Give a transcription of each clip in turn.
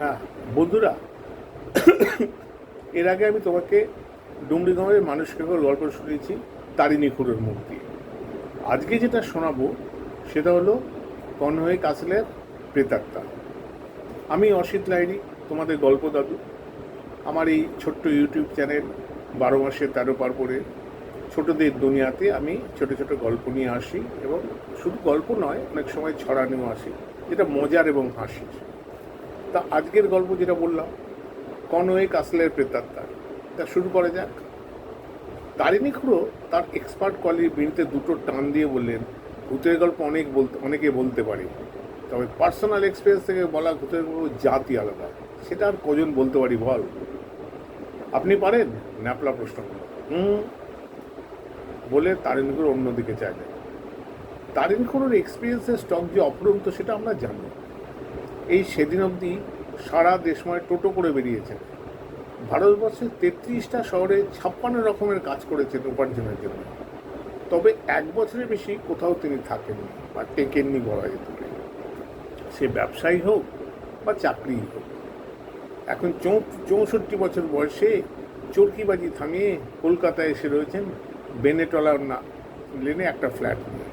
হ্যাঁ বন্ধুরা, এর আগে আমি তোমাকে ডুমরিগঞ্জের মানুষকে গল্প শুনিয়েছি তারিণী খুঁড়োর মুখ দিয়ে। আজকে যেটা শোনাবো, সেটা হলো কনহয়ে কাসলের প্রেতাত্মা। আমি অসিত লাইরি তোমাদের গল্প দাদু। আমার এই ছোট্ট ইউটিউব চ্যানেল, বারো মাসে তেরো পার করে, ছোটদের দুনিয়াতে আমি ছোট ছোট গল্প নিয়ে আসি এবং শুধু গল্প নয়, অনেক সময় ছড়ানিও আসি। যেটা মজার এবং হাসির। তা আজকের গল্প যেটা বললাম, কনওয়ে কাসলের প্রেতাত্মা। তা শুরু করা যাক। তারিণী খুঁড়ো তার এক্সপার্ট কোয়ালিটির বিরুদ্ধে দুটো টান দিয়ে বললেন, ভূতের গল্প অনেক বলতে, অনেকে বলতে পারে। তবে পার্সোনাল এক্সপিরিয়েন্স থেকে বলা ভূতের গল্প জাতি আলাদা। সেটা আর কজন বলতে পারি বল? আপনি পারেন? ন্যাপলা প্রশ্ন করল। হুম, বলে তারিণী খুঁড়ো অন্যদিকে চাইলেন। তারিণী খুঁড়োর এক্সপিরিয়েন্সের স্টক যে অপরন্ত সেটা আমরা জানি। এই সেদিন অবধি সারা দেশময় টোটো করে বেরিয়েছেন ভারতবর্ষের তেত্রিশটা শহরে ছাপ্পান্ন রকমের কাজ করেছেন উপার্জনের জন্য। তবে এক বছরের বেশি কোথাও তিনি থাকেননি বা টেকেননি বলা যেতে পারে। সে ব্যবসায়ী হোক বা চাকরিই হোক। এখন চৌষট্টি বছর বয়সে চরকিবাজি থামিয়ে কলকাতায় এসে রয়েছেন বেনেটলার না লেনে একটা ফ্ল্যাট নিয়ে।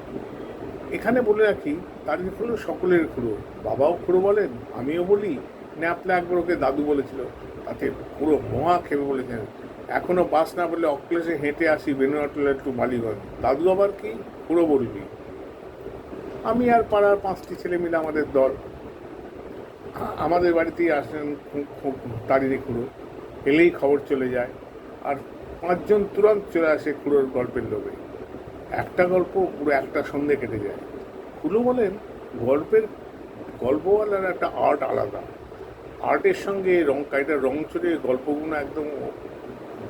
এখানে বলে রাখি, তার খুঁড়ো সকলের খুঁড়ো, বাবাও খুঁড়ো বলেন, আমিও বলি, ন্যাপলা একবার ওকে দাদু বলেছিল, তাতে পুরো মোয়া খেবে বলেছেন। এখনও বাস না বললে অক্লেশে হেঁটে আসি বেনুয়াটলা একটু বালিগঞ্জ। দাদু আবার কি? পুরো বলবি। আমি আর পাড়ার পাঁচটি ছেলে মিলে আমাদের দল। আমাদের বাড়িতেই আসেন তারিণী খুঁড়ো। এলেই খবর চলে যায়। আর পাঁচজন তুরন্ত চলে আসে খুঁড়োর গল্পের লোভে। একটা গল্প পুরো একটা সন্ধে কেটে যায়। খুলু বলেন, গল্পের, গল্পওয়ালার একটা আর্ট আলাদা। আর্টের সঙ্গে রং কাইটার রং চড়িয়ে গল্পগুলো একদম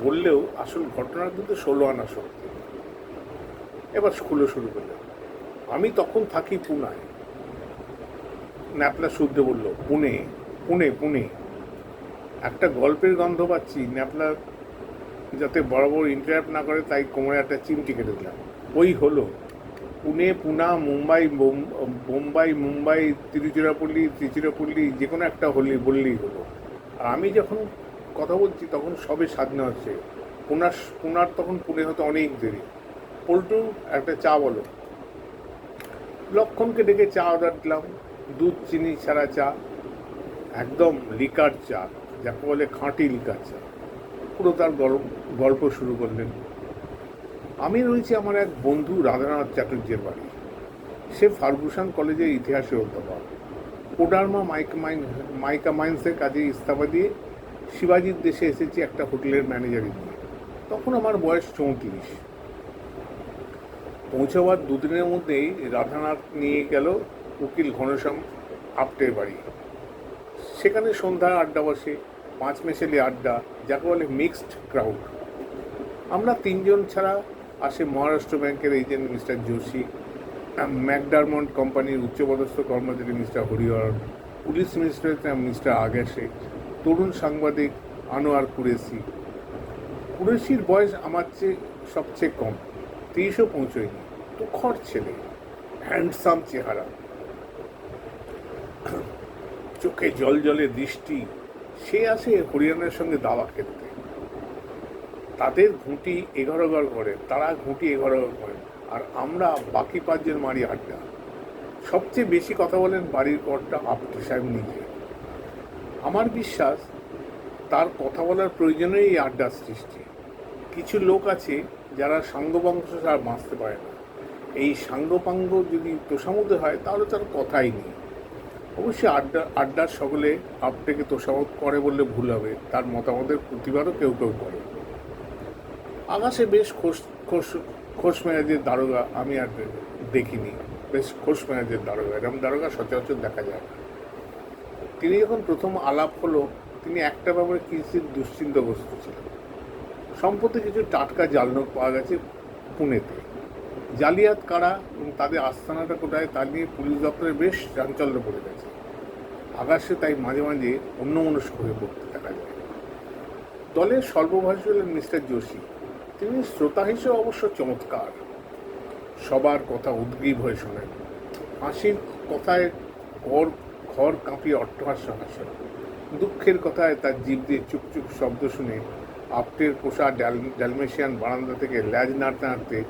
বললেও আসল ঘটনা কিন্তু ষোলো আনা সত্যি এবার স্কুলে শুরু করলেন আমি তখন থাকি পুনায়। ন্যাপলা শুদ্ধ বলল, পুনে পুনে পুনে। একটা গল্পের গন্ধ পাচ্ছি। ন্যাপলা যাতে বড় ইন্টারাপ্ট না করে, তাই কোমরে একটা চিমটি কেটে দিলাম। ওই হলো। পুনে, পুনা, মুম্বাই, বোম- বোম্বাই, মুম্বাই, তিরুচিরাপল্লী তিরুচিরাপল্লী যে কোনো একটা হলি, বললেই হলো। আর আমি যখন কথা বলছি, তখন সবে স্বাধীন হচ্ছে। পুনার পুনার তখন পুনে হতে অনেক দেরি। পল্টু, একটা চা বলো। লক্ষণকে ডেকে চা অর্ডার দিলাম। দুধ, চিনি ছাড়া চা। একদম লিকার চা, যাকে বলে খাঁটি লিকার চা। পুরো তার গল্প শুরু করলেন। আমি রয়েছি আমার এক বন্ধু রাধানাথ চ্যাটার্যের বাড়ি। সে ফার্গুসান কলেজের ইতিহাসের অধ্যাপক। কোডারমা মাইন, মাইকা মাইন্সের কাজে ইস্তফা দিয়ে শিবাজির দেশে এসেছি একটা হোটেলের ম্যানেজারি নিয়ে। তখন আমার বয়স চৌত্রিশ। পৌঁছাবার দুদিনের মধ্যেই রাধানাথ নিয়ে গেল উকিল ঘনশ্যাম আপটের বাড়ি। সেখানে সন্ধ্যার আড্ডা বসে, পাঁচ মেশেলি আড্ডা, যাকে বলে মিক্সড ক্রাউড আমরা তিনজন ছাড়া আসে মহারাষ্ট্র ব্যাংকের এজেন্ট মিস্টার যোশী ম্যাকডারমন্ড কোম্পানির উচ্চপদস্থ কর্মচারী mister Hariharan, police minister mister Agashe তরুণ সাংবাদিক আনোয়ার কুরেশি। কুরেশির বয়স আমার চেয়ে সবচেয়ে কম তিরিশও পৌঁছয়নি। তুখর ছেলে হ্যান্ডসাম চেহারা। চোখে জল জলে দৃষ্টি, সে আসে হরিয়ানার সঙ্গে দাবা খেলতে। তাদের ঘুঁটি এগারোগর করে তারা ঘুঁটি এগারো এগারোগর করেন আর আমরা বাকি পাঁচজন মারি আড্ডা সবচেয়ে বেশি কথা বলেন বাড়ির কর্তা আপ্তে সাহেব নিজে। আমার বিশ্বাস, তার কথা বলার প্রয়োজনেই এই আড্ডার সৃষ্টি। কিছু লোক আছে যারা সাঙ্গবংশ ছাড়া বাঁচতে পারে না। এই সাঙ্গপাঙ্গ যদি তোষামতে হয়, তাহলে তার কথাই নেই। অবশ্যই আড্ডা, আড্ডার সকলে আপটেকে তোষামত করে বললে ভুল হবে। তার মতামতের প্রতিবাদও কেউ কেউ করে। আকাশে বেশ খোস খোস খোস মেয়াজের দারোগা আমি আর দেখিনি। বেশ খোস মেয়াজের দারোগা। এরকম দারোগা সচরাচর দেখা যায় না। তিনি যখন প্রথম আলাপ হলো, তিনি একটা ব্যাপারে কিঞ্চিত দুশ্চিন্তাগ্রস্ত ছিলেন। সম্প্রতি কিছু টাটকা জালনোট পাওয়া গেছে পুনেতে। জালিয়াত কারা এবং তাদের আস্তানাটা কোথায়, তা নিয়ে পুলিশ দপ্তরে বেশ চাঞ্চল্য পড়ে গেছে। আকাশে তাই মাঝে মাঝে অন্যমনস্ক হয়ে পড়তে দেখা যায়। দলের সর্বভাষী হলেন মিস্টার যোশী তিনি শ্রোতা হিসেবে অবশ্য চমৎকার। সবার কথা উদ্গ্রীব হয়ে শোনেন। হাসির কথায় ঘর ঘর কাঁপিয়ে অট্টহাস্য হাসেন। দুঃখের কথায় তার জিভ দিয়ে চুপচুপ শব্দ শুনে আপটের পোষা ডাল, ডালমেশিয়ান বারান্দা থেকে ল্যাজ নাড়তে নাড়তে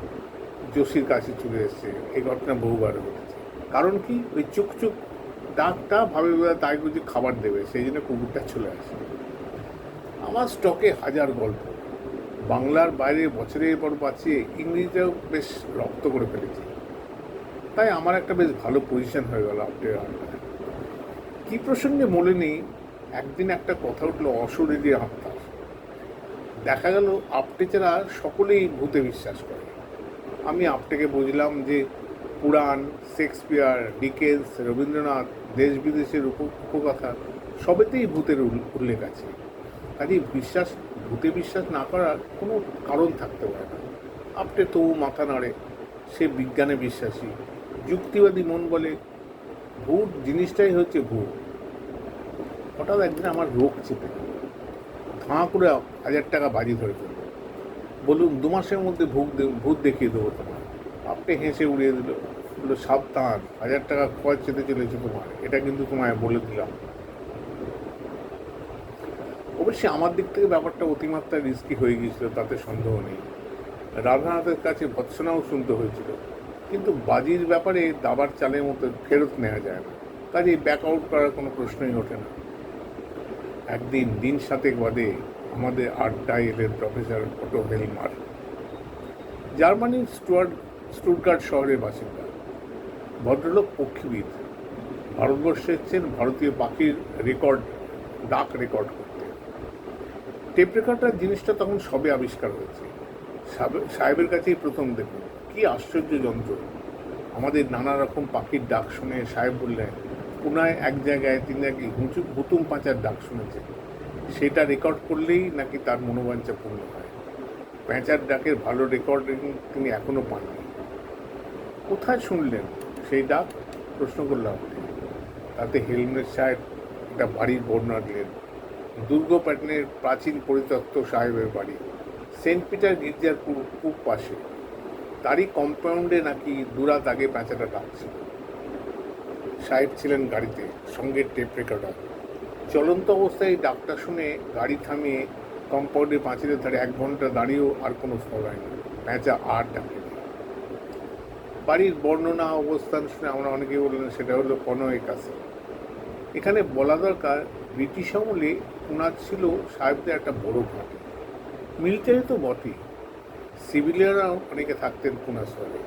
জোশীর কাছে চলে এসছে। এই ঘটনা বহুবার ঘটেছে। কারণ কি? ওই চুকচুক ডাকটা ভাবে তাই বুঝি খাবার দেবে, সেই জন্য কুকুরটা চলে আসে। আমার স্টকে হাজার গল্প। বাংলার বাইরে বছরের পর বাঁচিয়ে ইংরেজিতেও বেশ রক্ত করে ফেলেছি। তাই আমার একটা বেশ ভালো পজিশন হয়ে গেল আপটের আন্ডারে কী প্রসঙ্গে মনে নেই, একদিন একটা কথা উঠল অশরীরী আত্মার। দেখা গেল আপটে ছাড়া সকলেই ভূতে বিশ্বাস করে। আমি আপটেকে বুঝলাম যে পুরাণ, শেক্সপিয়ার, ডিকেন্স, রবীন্দ্রনাথ, দেশ বিদেশের উপকথা সবেতেই ভূতের উল্লেখ আছে। কাজেই বিশ্বাস, ভূতে বিশ্বাস না করার কোনো কারণ থাকতে পারে না। আপটে তবু মাথা নাড়ে, সে বিজ্ঞানে বিশ্বাসী। যুক্তিবাদী মন বলে, ভূত জিনিসটাই হচ্ছে ভূত। হঠাৎ একদিন আমার রোগ চেপে ধাঁ করে হাজার টাকা বাজি ধরে ফেলল। বলুন দু মাসের মধ্যে ভূত ভূত দেখিয়ে দেবো তোমার আপনি হেসে উড়িয়ে দিল, বলল, সাবধান, হাজার টাকা খরচ চেতে চলেছে তোমার এটা কিন্তু তোমায় বলে দিলাম। অবশ্যই আমার দিক থেকে ব্যাপারটা অতিমাত্রা রিস্কি হয়ে গিয়েছিল, তাতে সন্দেহ নেই। রাধানাথের কাছে ভৎসনাও শুনতে হয়েছিল, কিন্তু বাজির ব্যাপারে দাবার চালের মতো ফেরত নেওয়া যায় না। কাজে ব্যাক আউট করার কোনো প্রশ্নই ওঠে না। একদিন দিন সাতেক বাদে আমাদের আড্ডায় এলেন প্রফেসর অটো হেলমার জার্মানির স্টুয়ার্ড স্টুটগার্ট শহরের বাসিন্দা। ভদ্রলোক পক্ষীবিদ। ভারতবর্ষে এসছেন ভারতীয় পাখির রেকর্ড ডাক রেকর্ড করতে টেপ রেকর্ডার জিনিসটা তখন সবে আবিষ্কার হয়েছে। সাহেবের কাছেই প্রথম দেখুন। কি আশ্চর্য যন্ত্র। আমাদের নানা রকম পাখির ডাক শুনে সাহেব বললেন, পুনায় এক জায়গায় তিনি নাকি হুঁচু হুতুম পাঁচার ডাক শুনেছেন। সেটা রেকর্ড করলেই নাকি তার মনোবাঞ্ছা পূর্ণ হয়। প্যাঁচার ডাকের ভালো রেকর্ডিং তিনি এখনও পাননি। কোথায় শুনলেন সেই ডাক? প্রশ্ন করলাম। তাতে হেলমেট সাহেব একটা বাড়ির বর্ণনা দিলেন। দুর্গ প্যাটার্নের প্রাচীন পরিত্যক্ত সাহেবের বাড়ি, সেন্ট পিটার গির্জার পূব পাশে। তারই কম্পাউন্ডে নাকি দুরাত আগে প্যাঁচাটা ডাকছিল সাহেব ছিলেন গাড়িতে, সঙ্গে টেপ রেকর্ডার। চলন্ত অবস্থায় ডাকটা শুনে গাড়ি থামিয়ে কম্পাউন্ডে পাঁচিলের ধারে এক ঘণ্টা দাঁড়িয়েও আর কোনো ফল হয়নি প্যাঁচা আর ডাকেনি বাড়ির বর্ণনা, অবস্থান শুনে আমরা অনেকেই বললেন সেটা হলো কনয়ের কাছে এখানে বলা দরকার ব্রিটিশ আমলে পুনার ছিল সাহেবদের একটা বড় ঘাঁটি। মিলিটারি তো বটেই। সিভিলিয়ানরাও অনেকে থাকতেন পুনা শহরে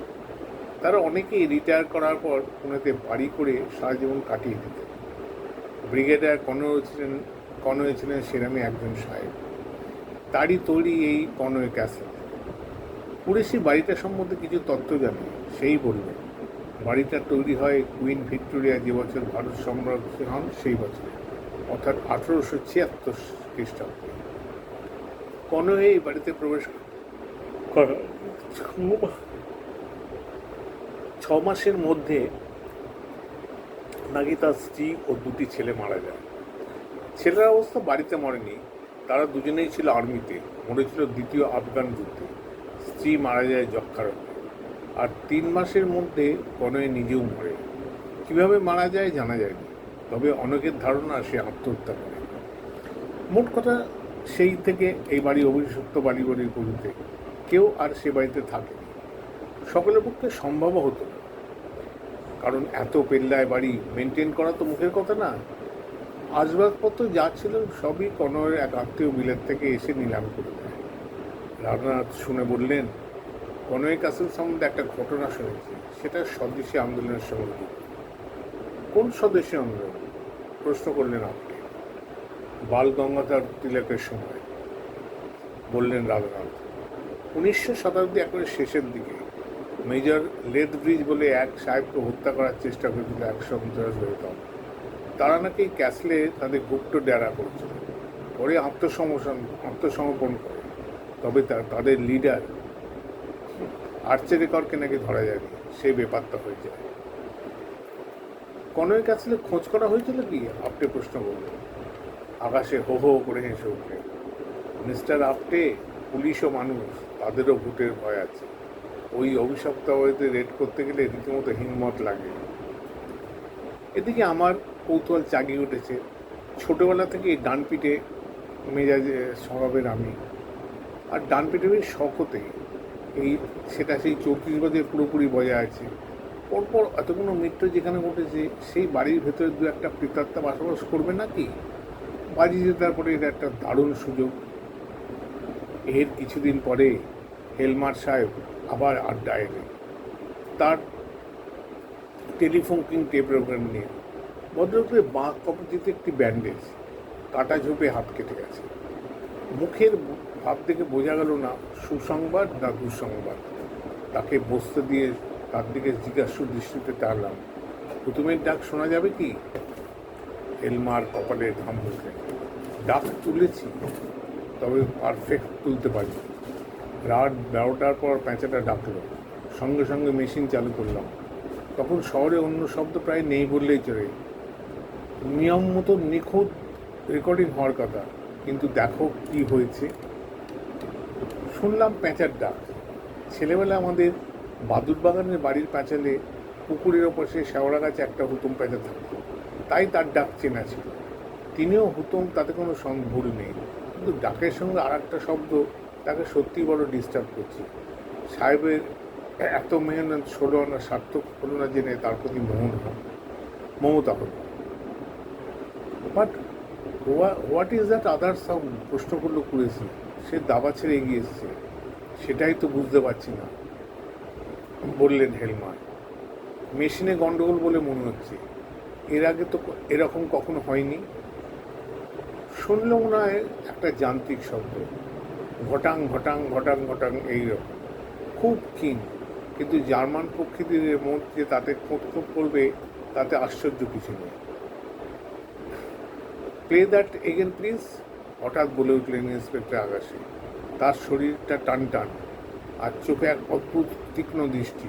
তারা অনেকেই রিটায়ার করার পর পুনেতে বাড়ি করে সারা জীবন কাটিয়ে দিতেন। ব্রিগেডিয়ার কনয় ছিলেন কনয় ছিলেন সেরামে একজন সাহেব। তারই তৈরি এই কনয় ক্যাসেল পুরেশি বাড়িটা সম্বন্ধে কিছু তথ্য জানি, সেই বললেন, বাড়িটা তৈরি হয় কুইন ভিক্টোরিয়া যে বছর ভারত সম্রাট হন, সেই বছরে। অর্থাৎ আঠেরোশো ছিয়াত্তর খ্রিস্টাব্দে। কনয়ে এই বাড়িতে প্রবেশ করা ছ মাসের মধ্যে নাকি তার স্ত্রী ও দুটি ছেলে মারা যায়। ছেলের অবস্থা বাড়িতে মরেনি তারা দুজনেই ছিল আর্মিতে মরেছিল দ্বিতীয় আফগান যুদ্ধে। স্ত্রী মারা যায় যক্ষা রোগে আর তিন মাসের মধ্যে কনয় নিজেও মরে। কীভাবে মারা যায় জানা যায়নি। তবে অনেকের ধারণা সে আত্মহত্যা করে। মোট কথা, সেই থেকে এই বাড়ি অভিযুক্ত বাড়ি বাড়ির পুরীতে কেউ আর সে বাড়িতে থাকে সকলের পক্ষে সম্ভবও হতো কারণ এত পেল্লায় বাড়ি মেনটেন করা তো মুখের কথা না। আসবাবপত্র যা ছিল সবই কনয়ের এক আত্মীয় বিলেত থেকে এসে নিলাম করে দেয়। রাধানাথ শুনে বললেন কনয় কাসেল সম্বন্ধে একটা ঘটনা শুনেছি। সেটা স্বদেশী আন্দোলনের সঙ্গে। কোন স্বদেশী আন্দোলন প্রশ্ন করলেন আপনি। বাল গঙ্গাধর তিলকের সময়, বললেন রাধানাথ উনিশশো শতাব্দী একেবারে শেষের দিকে, মেজর লেদ ব্রিজ বলে এক সাহেবকে হত্যা করার চেষ্টা করেছিল এক সন্ত্রাস দল তারা নাকি ক্যাসলে তাদের গুপ্ত ডেরা করেছিল। পরে আত্মসমর্পণ আত্মসমর্পণ করে। তবে তাদের লিডার আর্চেরেকরকে নাকি ধরা যায়নি। সেই ব্যাপারটা হয়ে যায়। কনয়ের কাছে খোঁজ করা হয়েছিল কি? আপটে প্রশ্ন করলেন। আকাশে হো হো করে হেসে উঠলেন। মিস্টার আপটে পুলিশও মানুষ, তাদেরও ভোটের ভয় আছে। ওই অভিশপ্ত রেড করতে গেলে রীতিমতো হিম্মত লাগে। এদিকে আমার কৌতূহল জাগিয়ে উঠেছে। ছোটোবেলা থেকে ডান পিঠে মেজাজে স্বভাবের আমি। আর ডান পিঠে বেশ শখতে এই সেটা সেই চৌত্রিশ বাজে পুরোপুরি বজায় আছে। পরপর এতগুলো মৃত্যু যেখানে ঘটেছে, সেই বাড়ির ভেতরে দু একটা প্রেতাত্মা বসবাস করবে নাকি? বাজি জেতার পরে এটা একটা দারুণ সুযোগ। এর কিছুদিন পরে হেলমার সাহেব আবার আড্ডা এলেন। তার টেলিফোন কিং টেপ রেকর্ড নিয়ে। ভদ্রলোকের বাঁ কপজিতে একটি ব্যান্ডেজ, কাটা ঝোপে হাত কেটে গেছে। মুখের ভাব দেখে বোঝা গেল না, সুসংবাদ না দুঃসংবাদ। তাকে বসতে দিয়ে তার দিকে জিজ্ঞাসু দৃষ্টিতে টানলাম। প্রথমের ডাক শোনা যাবে কি? এলমার কপালে ঘাম মুখে ডাক তুলেছি, তবে পারফেক্ট তুলতে পারি রাত বারোটার পর প্যাঁচাটা ডাকলো। সঙ্গে সঙ্গে মেশিন চালু করলাম। তখন শহরে অন্য শব্দ প্রায় নেই বললেই চলে। নিয়ম মতো নিখুঁত রেকর্ডিং হওয়ার কথা, কিন্তু দেখো কি হয়েছে। শুনলাম প্যাঁচার ডাক। ছেলেবেলা আমাদের বাদুর বাগানের বাড়ির প্যাঁচালে পুকুরের ওপর সে শেওড়া গাছে একটা হুতুম প্যাঁচা থাকতো। তাই তার ডাক চেনা ছিল। তিনিও হুতুম, তাতে কোনো ভুল নেই। কিন্তু ডাকের সঙ্গে আর একটা শব্দ তাকে সত্যি বড় ডিস্টার্ব করছে। সাহেবের এত মেহনত, ষোলো আনা সার্থক হলো না জেনে তার প্রতি মোহন মমতা হল। But what is that other sound প্রশ্ন করল কুরেছি সে দাবা ছেড়ে এগিয়ে এসছে। সেটাই তো বুঝতে পারছি না। বললেন, হেলমার, মেশিনে গন্ডগোল বলে মনে হচ্ছে। এর আগে তো এরকম কখনো হয়নি। শুনল মনে হয় একটা যান্ত্রিক শব্দ। ঘটাং ঘটাং ঘটাং ঘটাং, এইরকম। খুব ক্ষীণ। কিন্তু জার্মান প্রকৃতির মধ্যে তাতে খোঁত খোঁত করবে, তাতে আশ্চর্য কিছু নেই। প্লে দ্যাট এগেন প্লিজ হঠাৎ বলে উঠলেন ইন্সপেক্টর আকাশে। তার শরীরটা টান টান আর চোখে এক অদ্ভুত তীক্ষ্ণ দৃষ্টি।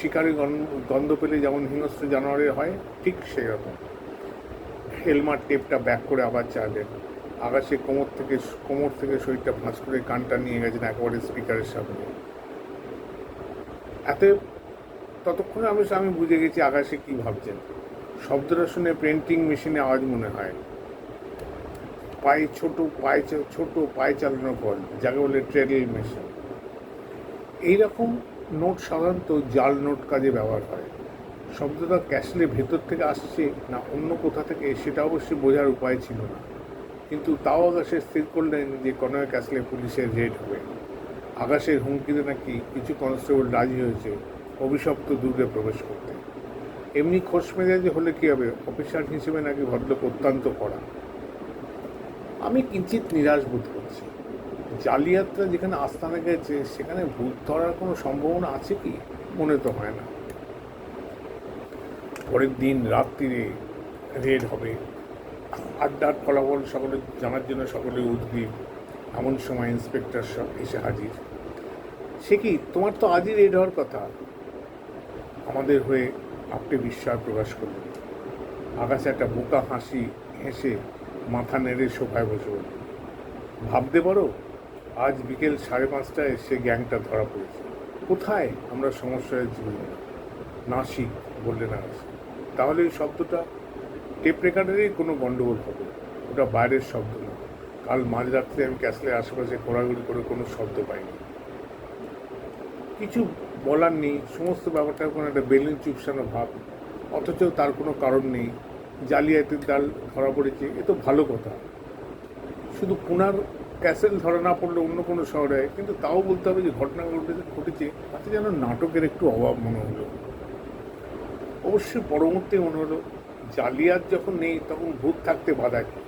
শিকারি গন- গন্ধ পেলে যেমন হিংস্র জানোয়ারের হয়, ঠিক সেরকম হেলমার টেপটা ব্যাক করে আবার চাইলেন আকাশে কোমর থেকে কোমর থেকে শরীরটা ভাঁজ করে কানটা নিয়ে গেছেন একেবারে স্পিকারের সামনে। এতে, ততক্ষণে আমি আমি বুঝে গেছি আকাশে কি ভাবছেন। শব্দটা শুনে প্রিন্টিং মেশিনে আওয়াজ মনে হয়। পায়ে ছোট পায়ে ছোট পায়ে চালানো বল যাকে বলে ট্রেডেল মেশিন এইরকম নোট সাধারণত জাল নোট কাজে ব্যবহার হয় শব্দটা ক্যাশলে ভেতর থেকে আসছে না অন্য কোথা থেকে, সেটা অবশ্যই বোঝার উপায় ছিল না। কিন্তু তাও আকাশে স্থির করলেন যে কনয় ক্যাসলে পুলিশের রেড হবে। আকাশের হুমকিতে নাকি কিছু কনস্টেবল রাজি হয়েছে অভিশপ্ত দুর্গে প্রবেশ করতে। এমনি খোশ মেজাজে হলে কী হবে? অফিসার হিসেবে নাকি ভদ্রলোক অত্যন্ত করা আমি কিঞ্চিত নিরাশ বোধ করছি। জালিয়াতরা যেখানে আস্তানা গেছে সেখানে ভূত ধরার কোনো সম্ভাবনা আছে কি? মনে তো হয় না। পরের দিন রাত্রিরে রেড হবে। আড্ডার ফলাফল সকলে জানার জন্য সকলে উদ্গ্রীব এমন সময় ইন্সপেক্টর সব এসে হাজির। সে কি, তোমার তো আজই রেড হওয়ার কথা? আমাদের হয়ে আপনি বিস্ময় প্রকাশ করলেন। আকাশে একটা বোকা হাসি হেসে মাথা নেড়ে সোফায় বসে ভাবতে পারো আজ বিকেল সাড়ে পাঁচটায় সে গ্যাংটা ধরা পড়েছে। কোথায় আমরা সমস্যায় জুড়ি না? নাসিক বললেন আকাশ তাহলে এই শব্দটা টেপ রেকর্ডারেই কোনো গণ্ডগোল হবে? ওটা বাইরের শব্দ না। কাল মাঝরাত্রে আমি ক্যাসলের আশেপাশে ঘোরাঘুরি করে কোনো শব্দ পাইনি। কিছু বলার নেই। সমস্ত ব্যাপারটা কোনো একটা বেলুন চুপসানো ভাব। অথচ তার কোনো কারণ নেই। জালিয়াতির ডাল ধরা পড়েছে। এ তো ভালো কথা। শুধু পুনার ক্যাসেল ধরা না পড়লে অন্য কোনো শহরে, কিন্তু তাও বলতে হবে যে ঘটনা ঘটেছে ঘটেছে, তাতে যেন নাটকের একটু অভাব মনে হলো। অবশ্যই পরবর্তী মনে হলো, জালিয়াত যখন নেই, তখন ভূত থাকতে বাধা কি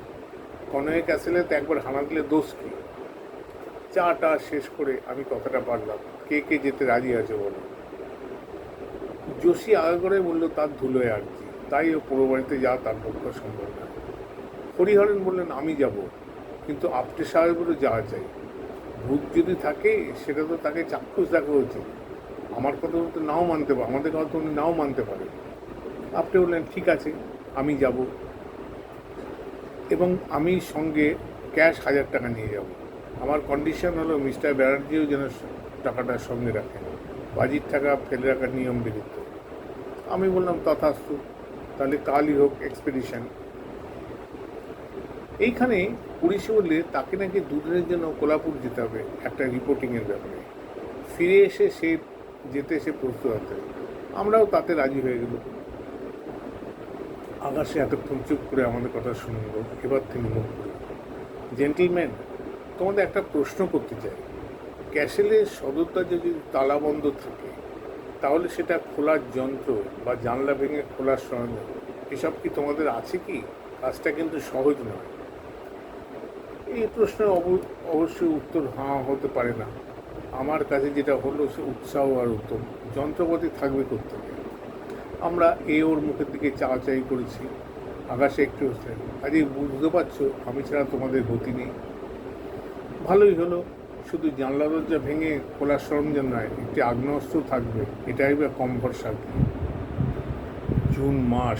কনয়ে ক্যাসেলে তো একবার হানা দিলে দোষ কি? চাটা শেষ করে আমি কথাটা পারলাম। কে কে যেতে রাজি আছে বলো? যোশী আগে করে বলল, তার ধুলোয় আর কি তাই ও পুরো বাড়িতে যাওয়া তার পক্ষে সম্ভব না। হরিহরন বললেন, আমি যাব। কিন্তু আপটে সাহেবেরও যাওয়া চাই। ভূত যদি থাকে, সেটা তো তাকে চাক্ষুষ দেখা উচিত। আমার কথা তো নাও মানতে পারে, আমাদের কথা তো উনি নাও মানতে পারে। আপনি বললেন, ঠিক আছে, আমি যাব। এবং আমি সঙ্গে ক্যাশ হাজার টাকা নিয়ে যাব। আমার কন্ডিশন হলো, মিস্টার ব্যানার্জিও যেন টাকাটা সঙ্গে রাখেন। বাজির টাকা ফেলে রাখার নিয়ম বিরুদ্ধ। আমি বললাম, তথাস্তু, তাহলে কালই হোক, এক্সপেডিশন। এইখানে পুলিশে বললে তাকে নাকি দুদিনের জন্য কোলাপুর যেতে হবে একটা রিপোর্টিংয়ের ব্যাপারে। ফিরে এসে সে যেতে সে প্রস্তুত আছে আমরাও তাতে রাজি হয়ে গেল আকাশে এতক্ষণ চুপ করে আমাদের কথা শুনল এবার তিনি মুখ করে জেন্টলম্যান তোমাদের একটা প্রশ্ন করতে চাই। ক্যাসেলের সদরটা যদি তালাবন্ধ থাকে, তাহলে সেটা খোলার যন্ত্র বা জানলা ভেঙে খোলার সরঞ্জাম, এসব কি তোমাদের আছে কি? কাজটা কিন্তু সহজ নয়। এই প্রশ্নের অব- অবশ্যই উত্তর হাঁ, হতে পারে না। আমার কাছে যেটা হলো সে উৎসাহ আর উত্তম যন্ত্রপাতি থাকবে কোথেকে আমরা এ ওর মুখের দিকে চাওয়াচাই করেছি। আকাশে একটু হচ্ছে কাজে বুঝতে পারছ? আমি ছাড়া তোমাদের গতি নেই। ভালোই হলো। শুধু জানলা দরজা ভেঙে খোলার সরঞ্জাম নয়, একটি আগ্নেয়াস্ত্র থাকবে। এটাই বা কম ভরসা কি? জুন মাস,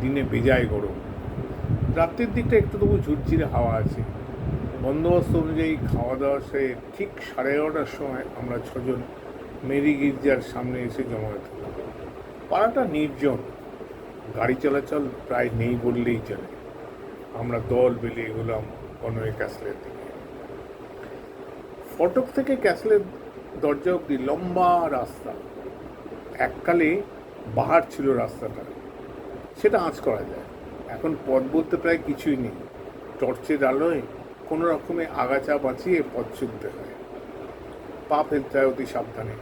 দিনে বেজায় গরম। রাত্রের দিকটা একটু তবু ঝুরঝিরে হাওয়া আছে। বন্দোবস্ত অনুযায়ী খাওয়া দাওয়া সেরে ঠিক সাড়ে এগারোটার সময় আমরা ছজন মেরি গির্জার সামনে এসে জমায়েত হলাম। পাড়াটা নির্জন, গাড়ি চলাচল প্রায় নেই বললেই চলে। আমরা দল বেলে এগোলাম কনওয়ে ক্যাসলের দিকে। ফটক থেকে ক্যাসলের দরজা অব্দি লম্বা রাস্তা। এককালে বাহার ছিল রাস্তাটা। সেটা আঁচ করা যায়। এখন পথ বলতে প্রায় কিছুই নেই। টর্চের আলোয় কোনো রকমে আগাছা বাঁচিয়ে পথ চলতে হয়। পা ফেলতে হয় অতি সাবধানে।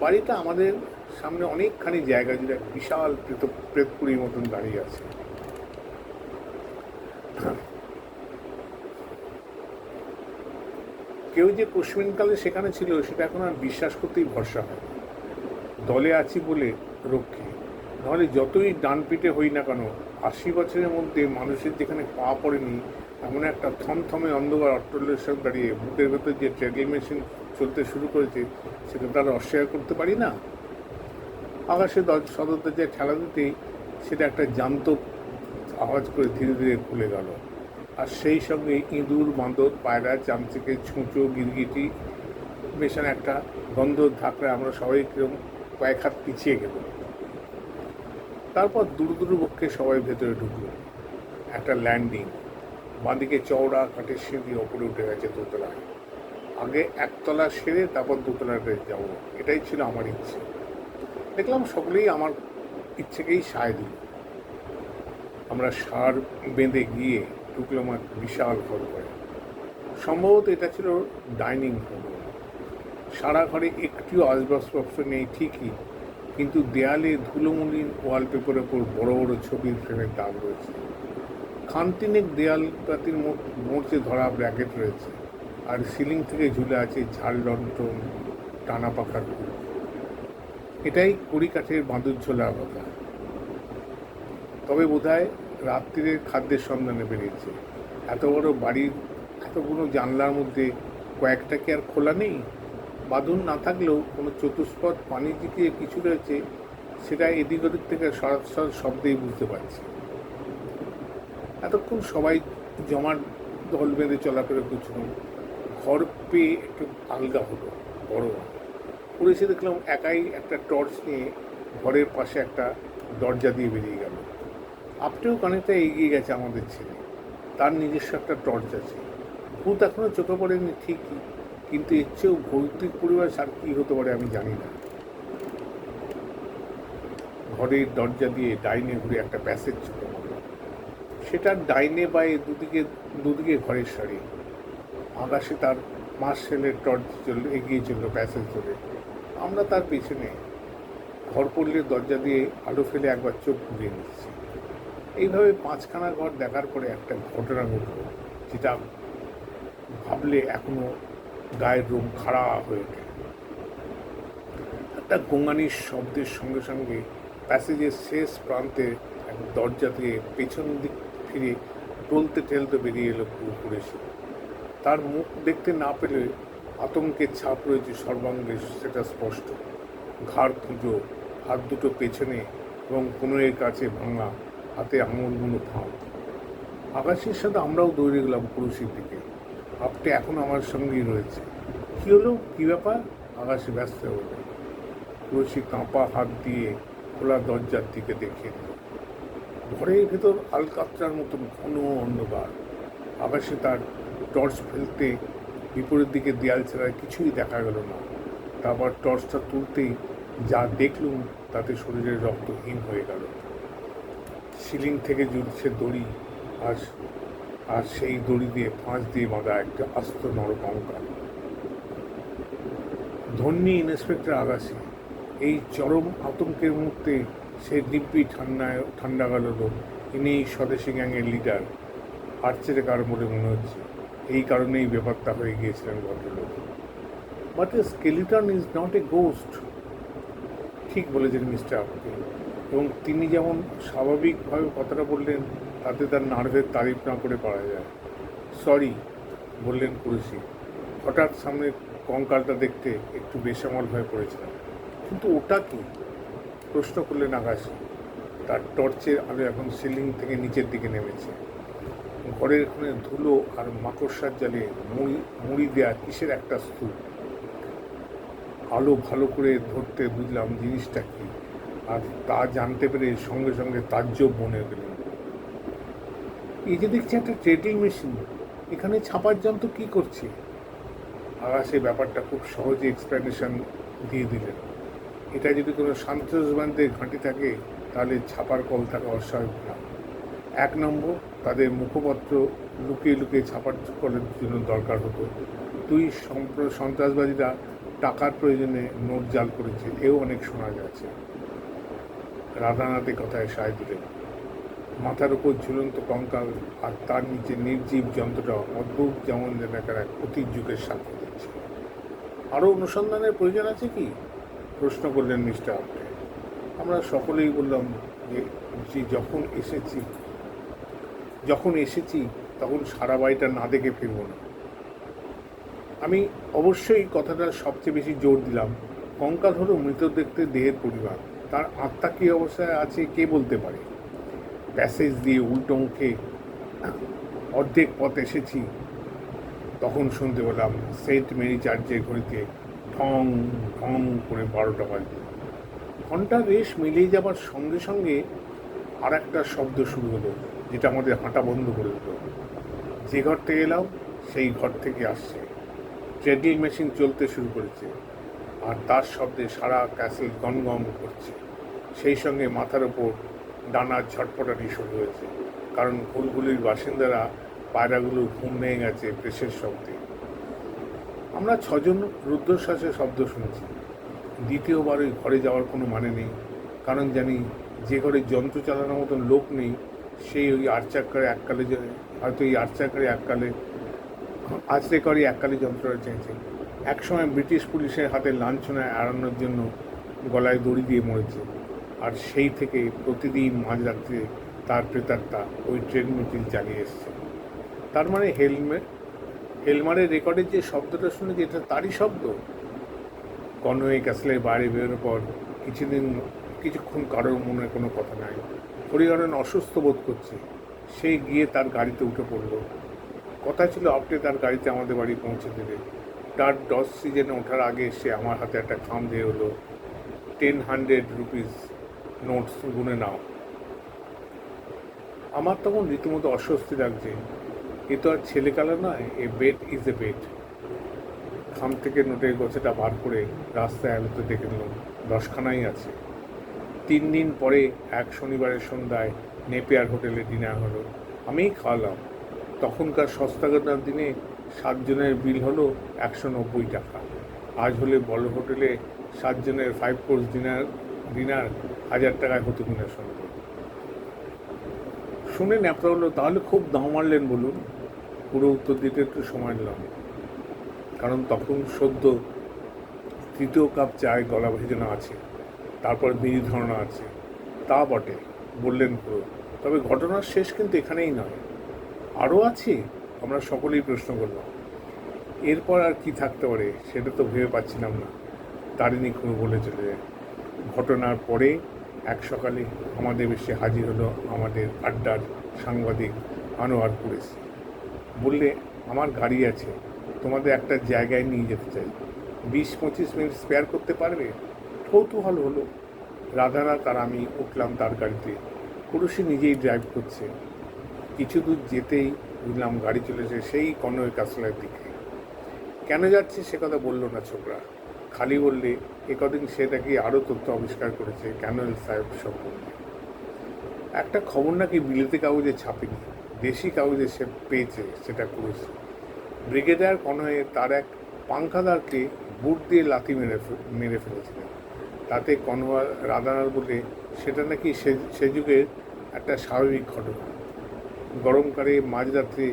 বাড়িটা আমাদের সামনে অনেকখানি জায়গা জুড়ে বিশাল প্রেত, প্রেতপুরীর মতন দাঁড়িয়ে আছে। কেউ যে কোশ্মিনকালে সেখানে ছিল, সেটা এখন আর বিশ্বাস করতেই ভরসা হয় দলে আছি বলে রক্ষী। নাহলে যতই ডান পিটে হই না কেন, আশি বছরের মধ্যে মানুষের যেখানে পা পড়েনি এমন একটা থমথমে অন্ধকার অট্টলের সঙ্গে দাঁড়িয়ে বুকের ভেতর যে ট্রেডিং মেশিন চলতে শুরু করেছে, সেটা তারা অস্বীকার করতে পারি না। আকাশে দর- সদর দরজায় ঠেলা দিতেই সেটা একটা জান্ত আওয়াজ করে ধীরে ধীরে খুলে গেল। আর সেই সঙ্গে ইঁদুর, বাঁদর, পায়রা, চামচিকে ছুঁচো, গিরগিটি, মেশানো একটা গন্ধ ধাকড়ে আমরা সবাই কিরম কয়েক হাত পিছিয়ে গেল। তারপর দূর দূর পক্ষে সবাই ভেতরে ঢুকলো। একটা ল্যান্ডিং। বাঁদিকে চওড়া কাঠের সিঁড়ি ওপরে উঠে গেছে দোতলায় আগে একতলা সেরে তারপর দোতলাতে যাব। এটাই ছিল আমার ইচ্ছে। দেখলাম সকলেই আমার ইচ্ছেকেই সায় দিল। আমরা সার বেঁধে গিয়ে ঢুকলাম এক বিশাল ঘর করে সম্ভবত এটা ছিল ডাইনিং রুম। সারা ঘরে একটিও আসবাবপত্র নেই ঠিকই, কিন্তু দেয়ালে ধুলোমলিন ওয়ালপেপারের ওপর বড় বড় ছবির ফ্রেমের দাগ রয়েছে। খান্তিনেক দেয়াল পাতির মোর্চে ধরা ব্র্যাকেট রয়েছে, আর সিলিং থেকে ঝুলে আছে ঝাল লন্ঠন টানা পাখার এটাই কুড়ি কাঠের বাঁদুর ঝোলার কথা তবে বোধহয় রাত্রিরের খাদ্যের সন্ধানে বেরিয়েছে। এত বড় বাড়ির, এতগুলো জানলার মধ্যে কয়েকটা কি আর খোলা নেই? বাঁধন না থাকলেও কোনো চতুষ্পদ পানি দিকে কিছু রয়েছে, সেটা এদিক ওদিক থেকে সরাত শব্দেই বুঝতে পারছি। এতক্ষণ সবাই জমার দল বেঁধে চলাফেরা করছিলাম ঘর পেয়ে একটু আলগা হলো, বড় পরে এসে দেখলাম একাই একটা টর্চ নিয়ে ঘরের পাশে একটা দরজা দিয়ে বেরিয়ে গেল। আপটেও কানেটা এগিয়ে গেছে আমাদের ছেলে। তার নিজস্ব একটা টর্চ আছে। ভূত এখনও চোখে পড়েনি ঠিকই, কিন্তু এর চেয়েও ভৌতিক পরিবেশ আর কী হতে পারে আমি জানি না। ঘরের দরজা দিয়ে ডাইনে ঘুরে একটা প্যাসেজ চলে সেটার ডাইনে বায়ে দুদিকে দুদিকে ঘরের সারি। আকাশে তার মাস সেলের টর্চ চলল, এগিয়ে চলল, প্যাসেজ ধরে। আমরা তার পেছনে ঘর পড়লে দরজা দিয়ে আলো ফেলে একবার চোখ ঘুরিয়ে নিচ্ছি। এইভাবে পাঁচখানা ঘর দেখার পরে একটা ঘটনা ঘটল, যেটা ভাবলে এখনও গায়ের রোম খাড়া হয়ে ওঠে। একটা গোঙানির শব্দের সঙ্গে সঙ্গে প্যাসেজের শেষ প্রান্তে এক দরজা দিয়ে পেছন দিক ফিরে টলতে টেলতে বেরিয়ে এলো পুরোপুরে সে তার মুখ দেখতে না পেলে আতঙ্কের ছাপ রয়েছে সর্বাঙ্গে, সেটা স্পষ্ট। ঘাড় পুজো হাত দুটো পেছনে এবং কোনোয়ের কাছে ভাঙা, হাতে আঙুলগুলো ফাঁক। আকাশের সাথে আমরাও দৌড়ে গেলাম পুরুষের দিকে। আপনি এখন আমার সঙ্গেই রয়েছে। কী হলো? কী ব্যাপার? আকাশে ব্যস্ত হলো তুলসী কাঁপা হাত দিয়ে খোলা দরজার দিকে দেখিয়ে ঘরের ভেতর আলকাত্রার মতন ঘন অন্ধকার। আকাশে তার টর্চ ফেলতে বিপরীত দিকে দেয়াল ছাড়া কিছুই দেখা গেল না। তারপর টর্চটা তুলতেই যা দেখলুম, তাতে শরীরের রক্তহীন হয়ে গেল। সিলিং থেকে জুড়ছে দড়ি, আর আর সেই দড়ি দিয়ে ফাঁস দিয়ে বাঁধা একটা আস্ত নরক নরকঙ্কাল ধন্যী ইন্সপেক্টর আগাসি এই চরম আতঙ্কের মুহূর্তে সে দিব্যি ঠান্ডায়, ঠান্ডা গেল লোক। ইনি স্বদেশী গ্যাংয়ের লিডার আর্চের কার বলে মনে হচ্ছে। এই কারণেই ব্যাপারটা হয়ে গিয়েছিলেন ভদ্রলোক। But a skeleton is not a ghost ঠিক বলেছেন মিস্টার আপনি। এবং তিনি যেমন স্বাভাবিকভাবে কথাটা বললেন, তাতে তার নার্ভের তারিফ না করে পারা যায়। সরি বললেন কুরুশি। হঠাৎ সামনে কঙ্কালটা দেখতে একটু বেসামল হয়ে পড়েছিলাম। কিন্তু ওটা কি? প্রশ্ন করলেন আকাশে, তার টর্চের আলো এখন সিলিং থেকে নিচের দিকে নেমেছে। ঘরের কোণে ধুলো আর মাকড়সার জালে মুড়ি মুড়ি দেওয়া কিসের একটা স্তূপ? আলো ভালো করে ধরতে বুঝলাম জিনিসটা কি, আর তা জানতে পেরে সঙ্গে সঙ্গে তাজ্জব মনে গেলেন এই যে দেখছি একটা ট্রেডিং মেশিন, এখানে ছাপার যন্ত্র কি করছে? আকাশে ব্যাপারটা খুব সহজে এক্সপ্লেনেশন দিয়ে দিলেন। এটা যদি কোনো সন্ত্রাসবাদীদের ঘাঁটি থাকে, তাহলে ছাপার কল থাকা অস্বাভাবিক না। এক নম্বর, তাদের মুখপত্র লুকিয়ে লুকিয়ে ছাপার কলের জন্য দরকার হতো। দুই সন্ত্রাসবাদীরা টাকার প্রয়োজনে নোট জাল করেছে, এও অনেক শোনা যাচ্ছে। রাধানাথে কথায় সায় দিলেন। মাথার উপর ঝুলন্ত কঙ্কাল আর তার নিচে নির্জীব যন্ত্রটা অদ্ভুত যেমন যেন এক অতীত যুগের সাক্ষ্য দিচ্ছে। আরও অনুসন্ধানের প্রয়োজন আছে কি? প্রশ্ন করলেন মিস্টার আমরা সকলেই বললাম যে যে যখন এসেছি যখন এসেছি, তখন সারা বাড়িটা না দেখে ফিরব না। আমি অবশ্যই কথাটা সবচেয়ে বেশি জোর দিলাম। কঙ্কাল হলো মৃত দেখতে দেহের পরিবার। তার আত্মা কী অবস্থায় আছে, কে বলতে পারে? প্যাসেজ দিয়ে উল্টো মুখে, অর্ধেক পথ এসেছি। তখন শুনতে পেলাম সেন্ট মেরি চার্চের ঘড়িতে ঠং ঠং করে বারোটা বাজে ঘণ্টা রেশ মিলিয়ে যাবার সঙ্গে সঙ্গে আর একটা শব্দ শুরু হলো, যেটা আমাদের হাঁটা বন্ধ করে দিল। যে ঘর থেকে এলাম, সেই ঘর থেকে আসছে। ট্রেডিং মেশিন চলতে শুরু করেছে, আর তার শব্দে সারা ক্যাসেল গনগন করছে। সেই সঙ্গে মাথার ওপর ডানার ছটপটানি শুরু হয়েছে, কারণ ফুলগুলির বাসিন্দারা পায়রাগুলোর ঘুম ভেঙে গেছে প্রেসের শব্দে। আমরা ছজন রুদ্রশ্বাসের শব্দ শুনেছি। দ্বিতীয়বার ওই ঘরে যাওয়ার কোনো মানে নেই। কারণ জানি যে ঘরে যন্ত্র চালানোর মতন লোক নেই, সেই ওই আটচাক্কারে এককালে হয়তো এই আটচাক্কারে এককালে, আছড়ে করে এককালে যন্ত্রটা চেয়েছে। একসময় ব্রিটিশ পুলিশের হাতে লাঞ্ছনায় এড়ানোর জন্য গলায় দড়ি দিয়ে মরেছে। আর সেই থেকে প্রতিদিন মাঝ মাঝরাত্রে তার প্রেতাত্মা ওই ট্রেন মিছিল চালিয়ে এসছে। তার মানে হেলমেট হেলমারের রেকর্ডের যে শব্দটা শুনেছি, এটা তারই শব্দ। কনওয়ে ক্যাসেলের বাইরে বেরোনোর পর কিছুদিন, কিছুক্ষণ কারোর মনে কোনো কথা নাই। হরিহরণ অসুস্থ বোধ করছে। সে গিয়ে তার গাড়িতে উঠে পড়ল। কথা ছিল, আপনি তার গাড়িতে আমাদের বাড়ি পৌঁছে দেবে। তার দশ সিজনে ওঠার আগে সে আমার হাতে একটা খাম দিয়ে হলো, টেন হান্ড্রেড রুপিস নোটস গুনে নাও। আমার তখন রীতিমতো অস্বস্তি লাগছে। এ তো আর ছেলেকালা নয়, a bed is a bed খাম থেকে নোটের গোছাটা বার করে রাস্তায় আলোতে দেখে নিলাম, দশখানাই আছে। তিন দিন পরে এক শনিবারের সন্ধ্যায় নেপিয়ার হোটেলে ডিনার হলো, আমিই খাওয়ালাম। তখনকার সস্তাগতার দিনে সাতজনের বিল হলো একশো নব্বই টাকা। আজ হলে বড় হোটেলে সাতজনের ফাইভ কোর্স ডিনার ডিনার হাজার টাকায় হতো কিনা শুনতে শুনে ন্যাপটা হলো, তাহলে খুব দাম মারলেন বলুন। পুরো উত্তর দিতে একটু সময় নিলাম। কারণ তখন সদ্য তৃতীয় কাপ চায় গলা ভেজানো আছে, তারপর বিড়ি ধারণা আছে, তা বটে, বললেন পুরো। তবে ঘটনার শেষ কিন্তু এখানেই নয়। আরও আছে? আমরা সকলেই প্রশ্ন করলাম। এরপর আর কি থাকতে পারে সেটা তো ভেবে পাচ্ছিলাম না। তারিণী খুব বলে চলে যায়। ঘটনার পরে এক সকালে আমাদের এসে হাজির হলো আমাদের আড্ডার সাংবাদিক আনোয়ার কুরেশি। বললে, আমার গাড়ি আছে, তোমাদের একটা জায়গায় নিয়ে যেতে চাই। বিশ পঁচিশ মিনিট স্পেয়ার করতে পারবে? কৌতূহল হলো। রাধানাথ আর আমি উঠলাম তার গাড়িতে। পুরুষই নিজেই ড্রাইভ করছে। কিছু দূর যেতেই বুঝলাম গাড়ি চলেছে সেই কনয় কাসলার দিকে। কেন যাচ্ছে সে কথা বলল না ছোকরা। খালি বললে এ কদিন সে আরও তথ্য আবিষ্কার করেছে ক্যানোয়েল সাহেব সম্পর্কে একটা খবর নাকি বিলেতে কাগজে ছাপেনি। দেশি কাগজে সে পেয়েছে সেটা করেছে। ব্রিগেডিয়ার কনয়ে তার এক পাংখাদারকে বুট দিয়ে লাথি মেরে মেরে ফেলেছিলেন। তাতে কনওয়ার রাদানার বলে সেটা নাকি সে সে যুগের একটা স্বাভাবিক ঘটনা। গরমকালে মাঝরাত্রে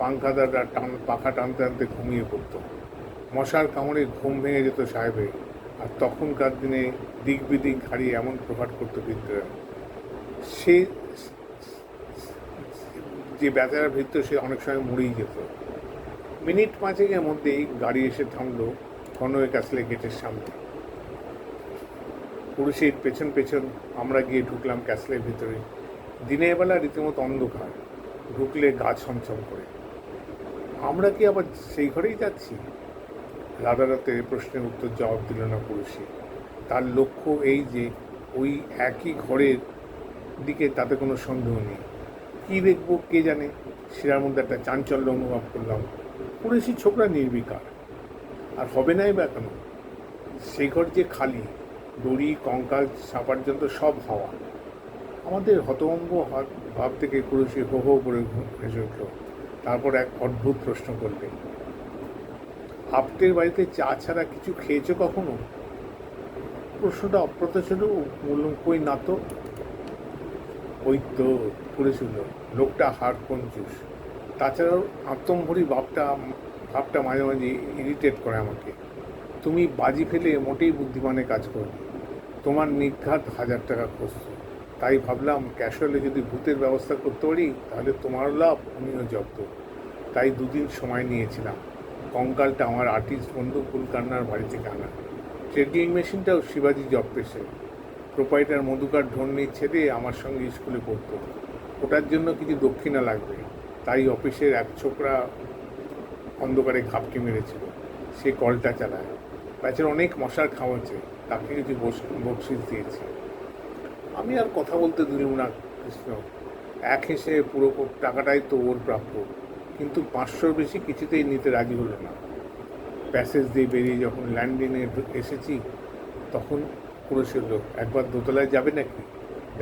পাংখাদাররা টান, পাখা টানতে টানতে ঘুমিয়ে পড়তো। মশার কামড়ে ঘুম ভেঙে যেত সাহেবের, আর তখনকার দিনে দিক বিদিক হারিয়ে এমন প্রভাত করতো বিদ্রোহ সে যে বেচারা ভিত্ত সে অনেক সময় মরেই যেত। মিনিট পাঁচেকের মধ্যেই গাড়ি এসে থামলো কনওয়ে কাসলে গেটের সামনে। পুরুষের পেছন পেছন আমরা গিয়ে ঢুকলাম ক্যাসলের ভিতরে। দিনের বেলা রীতিমতো অন্ধকার, ঢুকলে গা ছমছম করে। আমরা কি আবার সেই ঘরেই যাচ্ছি? রাতারাতে প্রশ্নের উত্তর জবাব দিল না পুরুষে। তার লক্ষ্য এই যে ওই একই ঘরের দিকে তাতে কোনো সন্দেহ নেই। কী দেখব, কে জানে? সেটার মধ্যে একটা চাঞ্চল্য অনুভব করলাম। পুরুষই ছোকরা নির্বিকার। আর হবে নাই বা কেন সেই ঘর যে খালি, দড়ি, কঙ্কাল, সাপার জন্য সব হাওয়া। আমাদের হতভম্ব হাত ভাব থেকে পুরুষই হো হো করে ভেসে উঠল। তারপর এক অদ্ভুত প্রশ্ন করলেন, আপটের বাড়িতে চা ছাড়া কিছু খেয়েছো কখনো? প্রশ্নটা অপ্রত্যাশিত বললাম কই না তো? ওই তো করেছিল, লোকটা হাড় কঞ্জুস তাছাড়াও আত্মম্ভরি ভাবটা ভাবটা মাঝে মাঝে ইরিটেট করে আমাকে। তুমি বাজি ফেলে মোটেই বুদ্ধিমানে কাজ করবে তোমার নিঘাত হাজার টাকা খরচ। তাই ভাবলাম ক্যাশুয়ালে যদি ভূতের ব্যবস্থা করতে পারি, তাহলে তোমার লাভ উনিও জব্দ। তাই দুদিন সময় নিয়েছিলাম। কঙ্কালটা আমার আর্টিস্ট বন্ধু কুলকান্নার বাড়ি থেকে আনা। ট্রেডিং মেশিনটাও শিবাজি জব পেশে প্রোপাইটার মধুকার ঢন্নির ছেড়ে আমার সঙ্গে স্কুলে পড়তো। ওটার জন্য কিছু দক্ষিণা লাগবে। তাই অফিসের এক ছোকরা অন্ধকারে ঘাপকে মেরেছিল। সে কলটা চালায়। প্যাচের অনেক মশার খাওয়াচ্ছে। তাকে কিছু বকশিস দিয়েছে। আমি আর কথা বলতে দিলাম না, কৃষ্ণ। এক হেসে পুরো টাকাটাই তো ওর প্রাপ্য। কিন্তু পাঁচশোর বেশি কিছুতেই নিতে রাজি হলো না। প্যাসেজ দিয়ে বেরিয়ে যখন ল্যান্ডিংয়ে এসেছি, তখন লোক, একবার দোতলায় যাবে নাকি?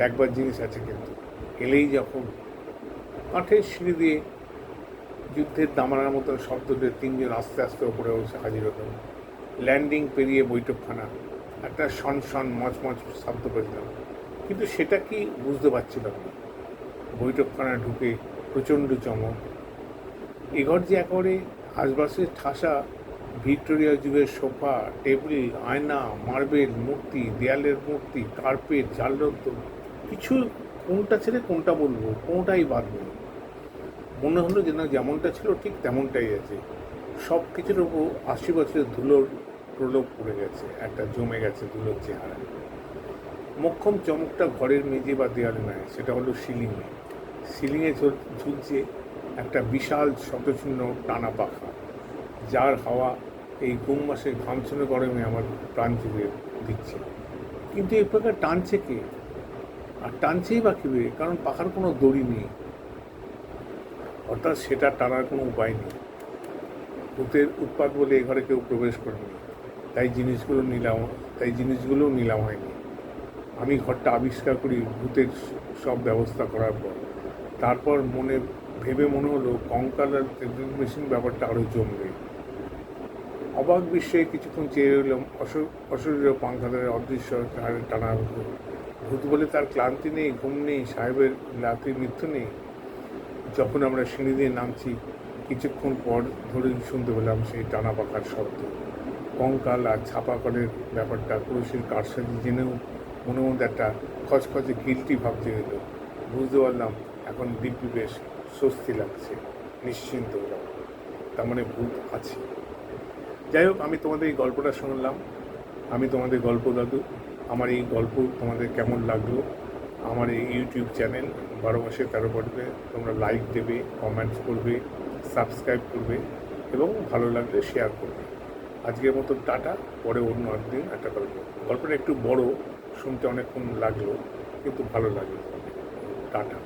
একবার জিনিস আছে কিন্তু। এলেই যখন কাঠের সিঁড়ি দিয়ে যুদ্ধের দামানার মতন শব্দ দিয়ে তিনজন আস্তে আস্তে ওপরে বসে হাজির হতো ল্যান্ডিং পেরিয়ে বৈঠকখানা, একটা শন শন মচমচ শব্দ পেয়েছিলাম। কিন্তু সেটা কি বুঝতে পারছিলাম না। বৈঠকখানা ঢুকে প্রচণ্ড চমক। এ ঘর যে একেবারে আশপাশের ঠাসা ভিক্টোরিয়া যুগের সোফা, টেবিল, আয়না, মার্বেল, মূর্তি, দেয়ালের মূর্তি, কার্পেট, জালরত্ন, কিছু কোনটা ছেড়ে কোনটা বলব, কোনটাই নেই। মনে হলো যে না, যেমনটা ছিল ঠিক তেমনটাই আছে। সব কিছুর ওপর আশি বছরের ধুলোর প্রলোভ পড়ে গেছে, একটা জমে গেছে ধুলোর চেহারা। মোক্ষম চমকটা ঘরের মেঝে বা দেয়ালে নয় সেটা হলো সিলিংয়ে। সিলিংয়ে ঝুল- ঝুলছে একটা বিশাল শতচিহ্ন টানা পাখা, যার হাওয়া এই গুম মাসে ঘামছনে গরমে আমার প্রাণ জুড়ে দিচ্ছে। কিন্তু এই প্রকার টানছে কে? টানছেই বা কিবে কারণ পাখার কোনো দড়ি নেই। অর্থাৎ সেটা টানার কোনো উপায় নেই। ভূতের উৎপাত বলে এ ঘরে কেউ প্রবেশ করেনি। তাই জিনিসগুলো নিলাম, তাই জিনিসগুলোও নিলাম হয়নি। আমি ঘরটা আবিষ্কার করি ভূতের সব ব্যবস্থা করার পর। তারপর মনে, ভেবে মনে হলো কঙ্কাল আর ট্রেডিং মেশিন ব্যাপারটা আরও জমবে। অবাক বিশ্বে কিছুক্ষণ চেয়ে রইলাম অশরীর পাংখাদারের অদৃশ্য টানা ভূত বলে তার ক্লান্তি নেই, ঘুম নেই, সাহেবের লাতি মৃত্যু নেই। যখন আমরা সিঁড়ি দিয়ে নামছি, কিছুক্ষণ পর ধরে শুনতে পেলাম সেই টানা পাখার শব্দ। কঙ্কাল আর ছাপা কলের ব্যাপারটা পুরুষের কারসাজি জেনেও মনে মধ্যে একটা খচখচে গিলটি ভাব জেগে এলো। বুঝতে পারলাম, এখন দিব্যি বেশ স্বস্তি লাগছে, নিশ্চিন্ত হলাম। তার মানে ভূত আছে। যাই হোক, আমি তোমাদের এই গল্পটা শুনলাম। আমি তোমাদের গল্প দাদু আমার এই গল্প তোমাদের কেমন লাগল? আমার এই ইউটিউব চ্যানেল বারো মাসে তেরো পর্বে তোমরা লাইক দেবে কমেন্টস করবে সাবস্ক্রাইব করবে এবং ভালো লাগলে শেয়ার করবে। আজকের মতো টাটা, পরে অন্য একদিন একটা গল্প। গল্পটা একটু বড়, শুনতে অনেকক্ষণ লাগল, কিন্তু ভালো লাগল। টাটা।